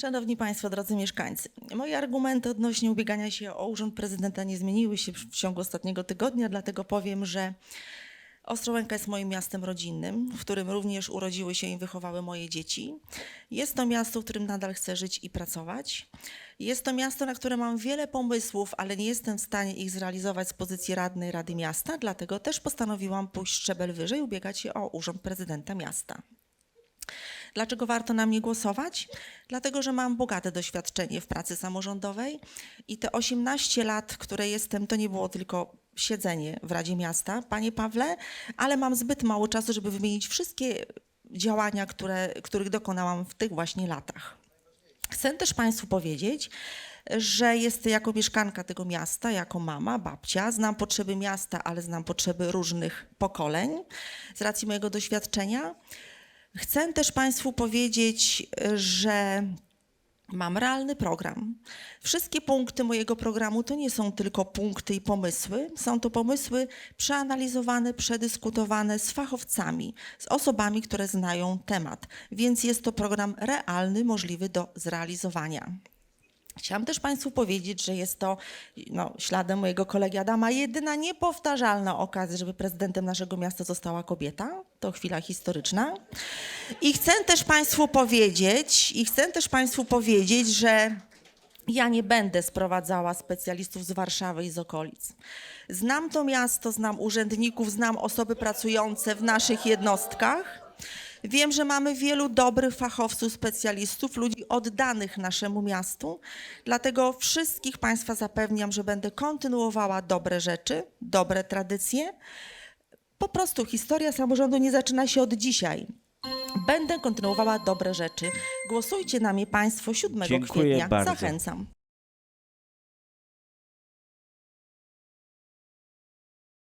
Szanowni Państwo, drodzy mieszkańcy, moje argumenty odnośnie ubiegania się o urząd prezydenta nie zmieniły się w ciągu ostatniego tygodnia, dlatego powiem, że Ostrołęka jest moim miastem rodzinnym, w którym również urodziły się i wychowały moje dzieci. Jest to miasto, w którym nadal chcę żyć i pracować. Jest to miasto, na które mam wiele pomysłów, ale nie jestem w stanie ich zrealizować z pozycji radnej Rady Miasta, dlatego też postanowiłam pójść szczebel wyżej ubiegać się o urząd prezydenta miasta. Dlaczego warto na mnie głosować? Dlatego, że mam bogate doświadczenie w pracy samorządowej i te 18 lat, które jestem, to nie było tylko siedzenie w Radzie Miasta, panie Pawle, ale mam zbyt mało czasu, żeby wymienić wszystkie działania, które, których dokonałam w tych właśnie latach. Chcę też Państwu powiedzieć, że jest jako mieszkanka tego miasta, jako mama, babcia, znam potrzeby miasta, ale znam potrzeby różnych pokoleń z racji mojego doświadczenia. Chcę też Państwu powiedzieć, że mam realny program. Wszystkie punkty mojego programu to nie są tylko punkty i pomysły, są to pomysły przeanalizowane, przedyskutowane z fachowcami, z osobami, które znają temat, więc jest to program realny, możliwy do zrealizowania. Chciałam też Państwu powiedzieć, że jest to, no, śladem mojego kolegi Adama, jedyna niepowtarzalna okazja, żeby prezydentem naszego miasta została kobieta. To chwila historyczna. I chcę też Państwu powiedzieć, i chcę też Państwu powiedzieć, że ja nie będę sprowadzała specjalistów z Warszawy i z okolic. Znam to miasto, znam urzędników, znam osoby pracujące w naszych jednostkach. Wiem, że mamy wielu dobrych fachowców, specjalistów, ludzi oddanych naszemu miastu. Dlatego wszystkich Państwa zapewniam, że będę kontynuowała dobre rzeczy, dobre tradycje. Po prostu historia samorządu nie zaczyna się od dzisiaj. Będę kontynuowała dobre rzeczy. Głosujcie na mnie Państwo 7 Dziękuję kwietnia. bardzo. Zachęcam.